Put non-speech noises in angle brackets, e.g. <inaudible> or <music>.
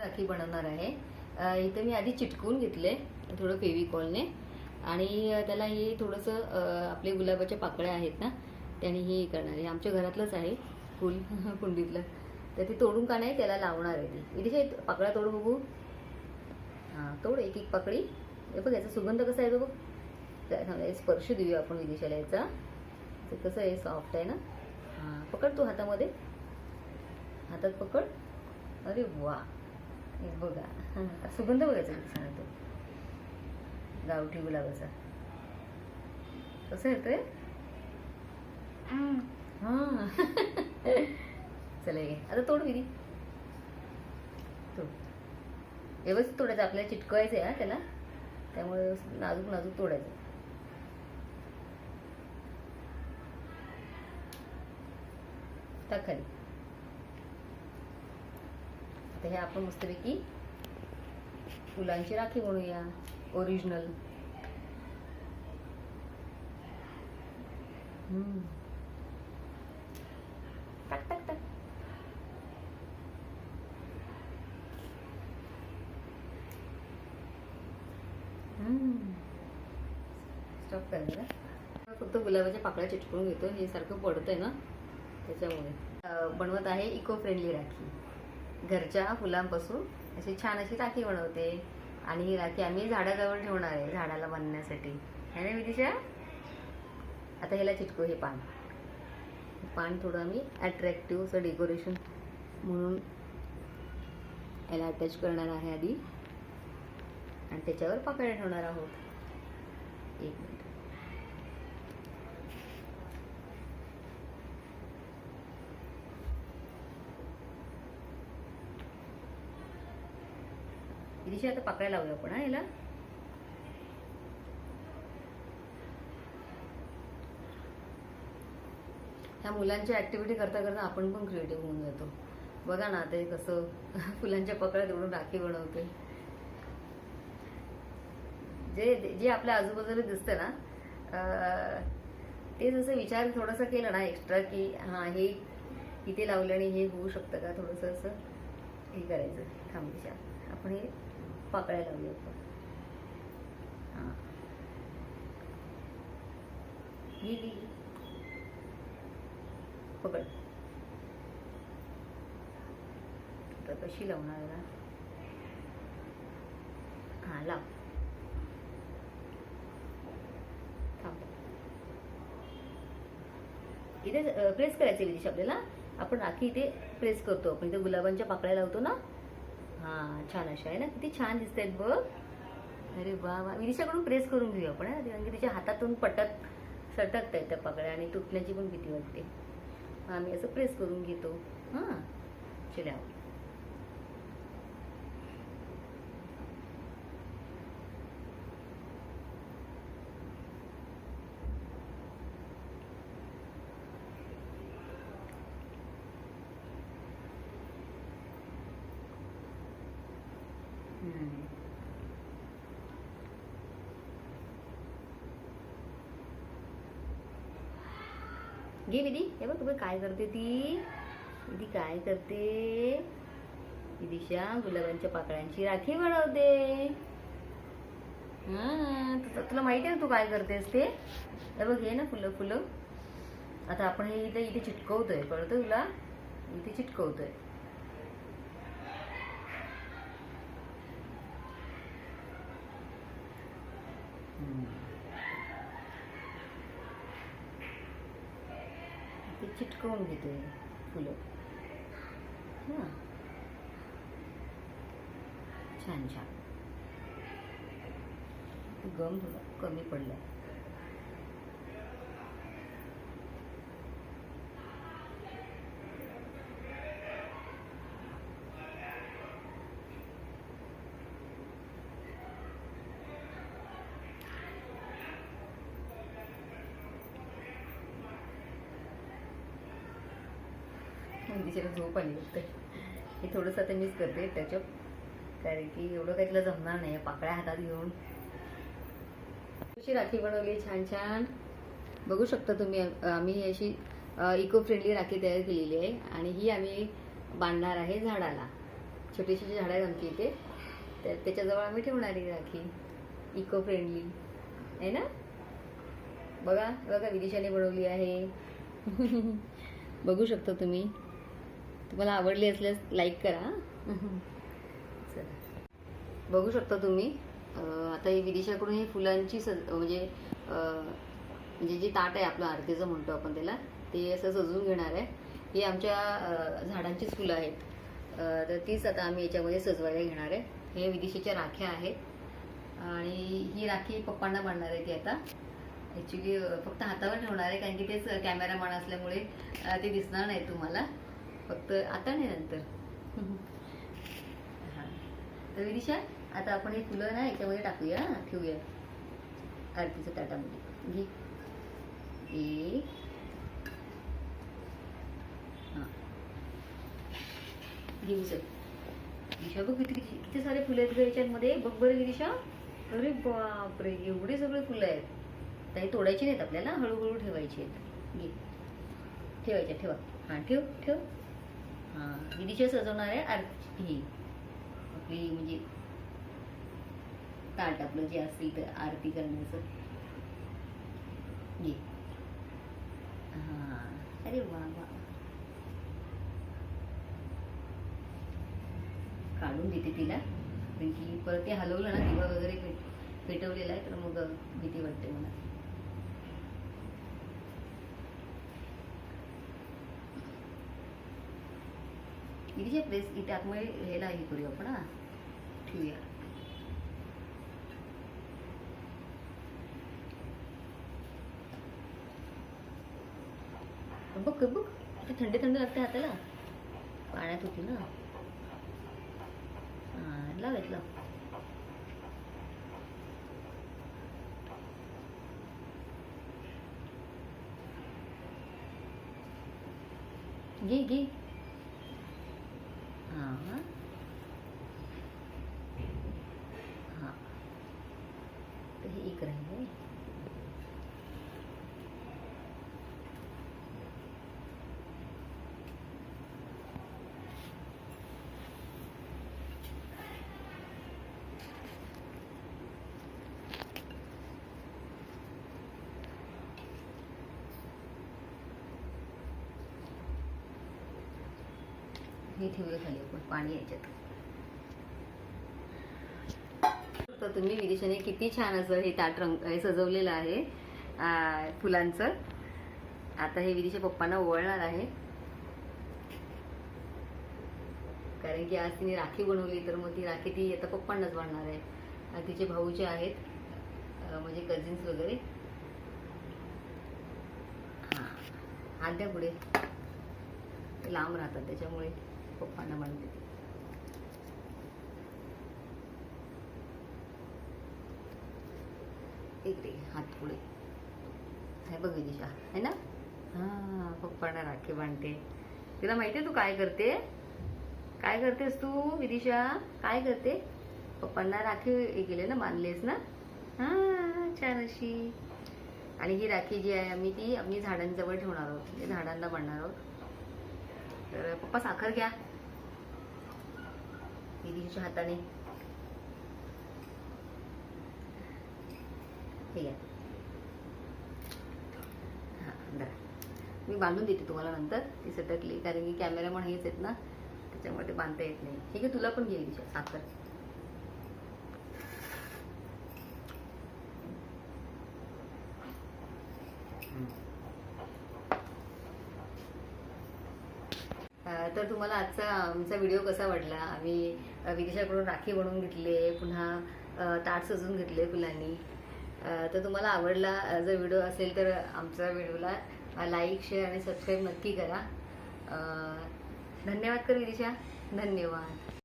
राखी बनवणार आहे. इथे मी आधी चिटकून घेतले थोडं फेविकॉलने आणि त्याला हे थोडंसं आपले गुलाबाच्या पाकळ्या आहेत ना त्याने हे करणार आहे. आमच्या घरातलंच आहे फुल <laughs> कुंडीतलं. तर ते तोडून का नाही त्याला लावणार आहे ती. इथे पाकळ्या तोड बघू. हां तोड एक एक पाकळी. हे बघ याचा सुगंध कसा आहे बघ. त्या- स्पर्श देऊया आपण विदिशाला याचा. ते कसं आहे सॉफ्ट आहे ना. हां पकड तू हातामध्ये. हातात पकड. अरे वा. बघा. हां, सुगंध बघायचा म्हणजे किती छान येतो गावठी गुलाबाचा. कसं येतोय? हां. <laughs> चला ये. आता तोड विधी. तोड. व्यवस्थित तोडायचं. आपल्याला चिटकवायचं आहे हा त्याला. त्यामुळे नाजूक नाजूक तोडायचं. टाक खाली. तर हे आपण मस्तपैकी फुलांची राखी म्हणूया ओरिजिनल टाक टाक टाक. स्टॉप कर फक्त गुलाबाच्या पाकळ्या चिटकून घेतो हे सारखं पडतंय ना त्याच्यामुळे. बनवत आहे इको फ्रेंडली राखी. घरच्या फुलांपासून अशी छान अशी राखी बनवते. आणि ही राखी आम्ही झाडाजवळ ठेवणार आहे झाडाला बांधण्यासाठी. है ना विदिशा? आता ह्याला चिटकू हे पान. पान थोडं आम्ही अट्रॅक्टिव्ह असं डेकोरेशन म्हणून याला अटॅच करणार आहे आधी. आणि त्याच्यावर पाकळ्या ठेवणार आहोत. एक मिनिट. दिशा आता पाकळ्या लावूया आपण हा याला. ह्या मुलांची ऍक्टिव्हिटी करता करता आपण पण क्रिएटिव्ह होऊन जातो. बघा ना ते कसं <laughs> फुलांच्या पकड्यात तोडून राखी बनवते जे जे आपल्या आजूबाजूला दिसतं ना ते जसं विचार थोडासा केलं ना एक्स्ट्रा की हां हे इथे लावलं आणि हे होऊ शकतं का? थोडंसं असं हे करायचं थांबीच्या आपण हे पाकळ्या लावले आपण हां. पकड. तर कशी लावणार हा हां लाव. थांब. इथे प्रेस करायचे विदेश आपल्याला. आपण राखी इथे प्रेस करतो. आपण इथे गुलाबांच्या पाकळ्या लावतो ना? हां छान अशा आहे ना किती छान दिसत आहेत बघ. अरे वा वा. विदिशाकडून प्रेस करून घेऊ आपण कारण की तिच्या हातातून पटत सटकत आहेत त्या पाकळ्या आणि तुटण्याची पण भीती वाटते. आम्ही असं प्रेस करून घेतो. हां. चला. घे विधी. हे बघ तुम्ही काय करते ती? विधी काय करते? विदिशा गुलाबांच्या पाकळ्यांची राखी बनवते. हा तुला- माहिती आहे ना तू काय करतेस ते? हे बघ हे ना फुलं फुलं. आता आपण हे इथे इथे चिटकवतोय. कळतं तुला? इथे चिटकवतोय. Hmm. ते चिटकवून घेतोय फुलं. हां. छान छान. गम थोडा कमी पडला. तिच्याला झोप आली. वाटते हे थोडंसं आता मिस करते त्याच्यात. कारण की एवढं काही तिला जमणार नाही. पाकळ्या हातात घेऊन. अशी राखी बनवली छान छान. बघू शकता तुम्ही आम्ही अशी इको फ्रेंडली राखी तयार केलेली आहे. आणि ही आम्ही बांधणार आहे झाडाला. छोटीशी जी झाडं आहेत आमची इथे तर त्याच्याजवळ आम्ही ठेवणार आहे राखी. इको फ्रेंडली आहे ना? बघा बघा विदिशाने बनवली आहे. <laughs> बघू शकता तुम्ही. तुम्हाला आवडली असल्यास लाईक करा. चला. बघू शकता तुम्ही आता ही विदिशाकडून ही फुलांची सज म्हणजे म्हणजे जे ताट आहे आपलं आरतीचं म्हणतो आपण त्याला ते असं सजवून घेणार आहे. ही आमच्या झाडांचीच फुलं आहेत. तर तीच आता आम्ही याच्यामध्ये सजवायला घेणार आहे. हे विदिशेच्या राख्या आहेत. आणि ही राखी पप्पांना बांधणार आहे ती आता. ॲक्च्युली फक्त हातावर ठेवणार आहे कारण की तेच कॅमेरामॅन असल्यामुळे ते दिसणार नाही तुम्हाला. फक्त आता नाही नंतर. हां. तर विदिशा आता आपण हे फुलं ना याच्यामध्ये टाकूया ठेवूया. आरतीच्या ताटामध्ये. घे. एक घेऊ सर दिशा बघ किती किती सारे फुलं आहेत याच्यामध्ये. बघ बरं दिशा अरे बापरे एवढे सगळे फुलं आहेत. काही तोडायची नाहीत आपल्याला. हळूहळू ठेवायची आहेत. घे. ठेवायच्या ठेवा. हां ठेव ठेव. हां ही सजवणार आहे आरती ही आपली म्हणजे ताट आपलं जे असेल तर आरती करण्याचं. घे हां अरे वा वा. काढून देते तिला. कारण की परत ते हलवलं ना दिवा वगैरे पेट पेटवलेला आहे तर मग भीती वाटते मला. इथे प्लेस इथे आतमध्ये ह्याला हे करूया आपण हा. ठेवूया. बघ बघ किती थंडी थंडी लागते हाताला. पाण्यात होती ना. हा लाव यात लाव. घे घे हा हा तर हे एक राहिले हे ठेवूया खाली आपण पाणी याच्यात. तर तुम्ही विदिशाने किती छान असं हे ताट रंग हे सजवलेलं आहे फुलांचं. आता हे विदिशा पप्पांना ओळणार आहे. कारण की आज तिने राखी बनवली तर मग ती राखी ती आता पप्पांनाच बांधणार आहे. तिचे भाऊ जे आहेत म्हणजे कझिन्स वगैरे. हां. हात द्या पुढे. लांब राहतात त्याच्यामुळे. पप्पांना म्हणते. ती. इकडे हात पुढे. आहे बघ विदिशा आहे ना? हां पप्पांना राखी बांधते. तिला आहे तू काय करते? काय करतेस तू विदिशा? काय करते? पप्पांना राखी हे केले ना बांधलेस ना? हां छान अशी. आणि ही राखी जी आहे आम्ही ती आम्ही झाडांजवळ ठेवणार आहोत. म्हणजे झाडांना बांधणार आहोत. तर पप्पा साखर घ्या. विदिशाच्या हाताने. हे हा मी बांधून देते तुम्हाला नंतर. ती सटकली कारण की म्हणून हेच आहेत ना त्याच्यामुळे ते बांधता येत नाही. ठीक आहे तुला पण घेईल दिशा. साखर. तर तुम्हाला आजचा आमचा व्हिडिओ कसा वाटला? आम्ही विदेशाकडून विदिशाकडून राखी बनवून घेतले पुन्हा ताट सजवून घेतले फुलांनी. तर तुम्हाला आवडला जर व्हिडिओ असेल तर आमचा व्हिडिओला लाईक शेअर आणि सबस्क्राईब नक्की करा. धन्यवाद कर विदिशा. धन्यवाद.